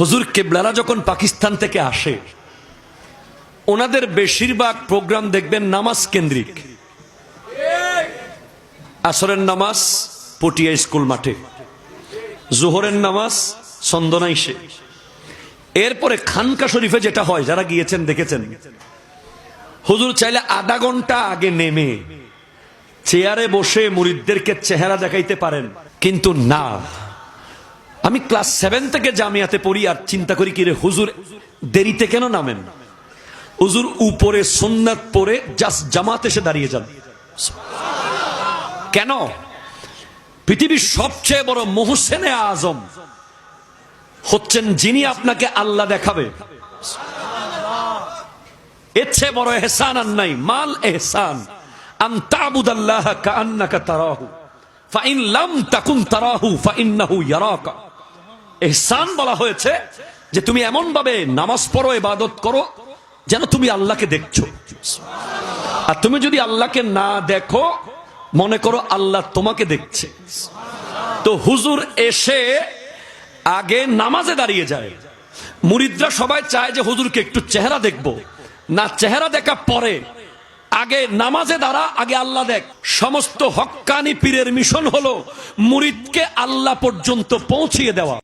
হুজুর কেবলারা যখন পাকিস্তান থেকে আসে, ওনাদের বেশিরভাগ প্রোগ্রাম দেখবেন নামাজ কেন্দ্রিক। আসরের নামাজ পটিয়া স্কুল মাঠে, জোহরের নামাজ সন্দনাইশে এরপরে খানকা শরীফে যেটা হয়, যারা গিয়েছেন, দেখেছেন? হুজুর চাইলে আধা ঘণ্টা আগে নেমে, চেয়ারে বসে মুরিদদেরকে চেহারা দেখাইতে পারেন, কিন্তু না। আমি ক্লাস সেভেন থেকে জামিয়াতে পড়ি আর চিন্তা করি কিরে হুজুর দেরিতে কেন নামেন? হুজুর উপরে সুন্নাত পরে জাস্ট জামাত এসে দাঁড়িয়ে যান। কেন? পৃথিবীর সবচেয়ে বড় মোহসেনে আজম হচ্ছেন যিনি আপনাকে আল্লাহ দেখাবে। এর চেয়ে বড় এহসান আর নাই, মাল এহসান। আন তাবুদাল্লাহ কাআন্নাকা তারাহু। ফাইন লাম তাকুন তারাহু, ফাইন্নাহু ইয়ারাকা। এহসান বলা হয়েছে যে তুমি এমন ভাবে নামাজ পড়ো, ইবাদত করো, যেন তুমি আল্লাহকে দেখছ। আর তুমি যদি আল্লাহকে না দেখো, মনে করো আল্লাহ তোমাকে দেখছে। তো হুজুর এসে আগে নামাজে দাঁড়িয়ে যায়। মুরিদরা সবাই চায় যে হুজুরকে একটু চেহারা দেখব। না, চেহারা দেখা পরে। আগে নামাজে দাঁড়া, আগে আল্লাহ দেখ। সমস্ত হক্কানি পীরের মিশন হলো মুরিদকে আল্লাহ পর্যন্ত পৌঁছিয়ে দেওয়া।